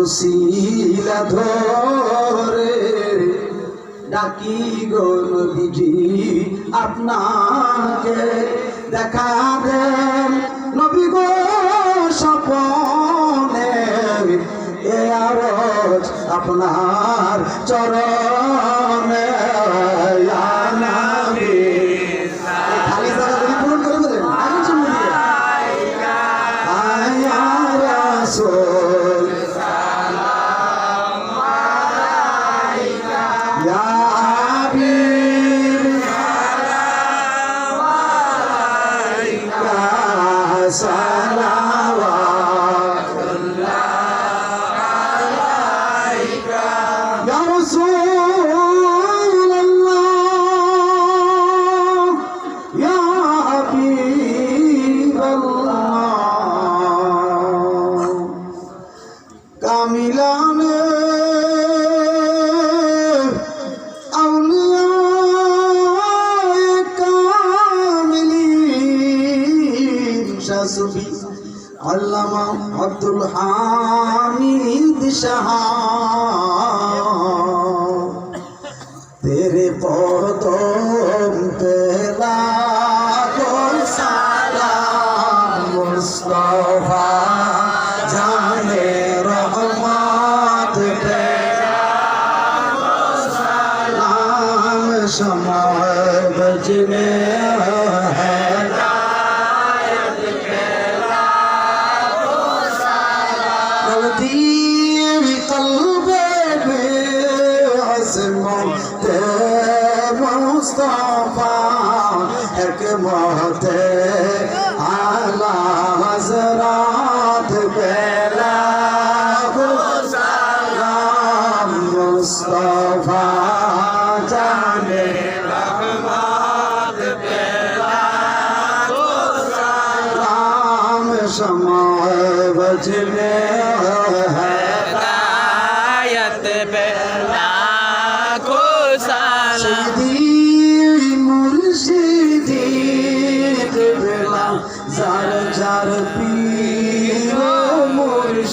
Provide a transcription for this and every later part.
উসিলা ধরে ডাকি গো নবীজি, আপনাকে দেখা দেন। নবী গো স্বপনে এ আরজ আপনার চরণে আলাইকা সালাওয়াতুল্লাহ আলাইকা। ইয়া রাসূলাল্লাহ সুফি আল্লামা আব্দুল হামিদ সাহা তেরে পদম পেলা সালাম মুস্তফা জানে রহমত সালাম সময় বজনে হ্যাঁ এক মতে আলা হজরাত পেলা। সালাম মুস্তফা জানে। রহমত পেলা সালাম সময় বজনে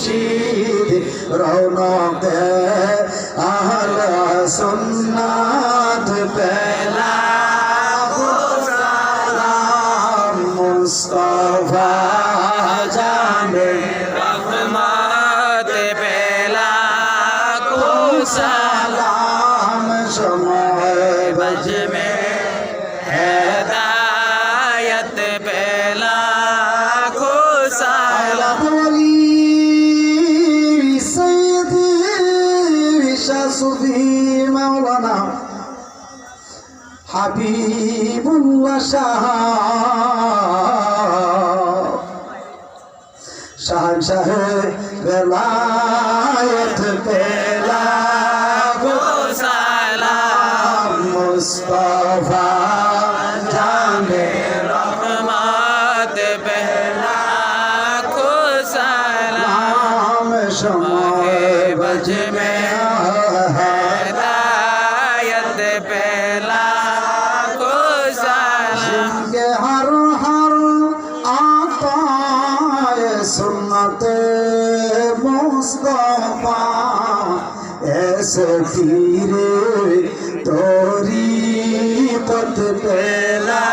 মুর্শিদ রৌনক আহলা সুন্নাত পেলা সুফি মাওলানা হাবিবুল্লাহ শাহ। শাহ বেলায়ত পেলা সালাম মুস্তফা জামে রহমত বেলা খোসালাম সময় বজমে সুন্নতে মুস্তফা এসে ফিরে তোরি পথ পেলা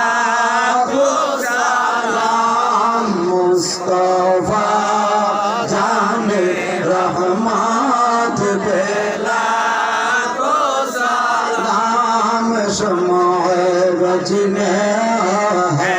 মুস্তফা জানে রহমাত পেলা সময় বচনে है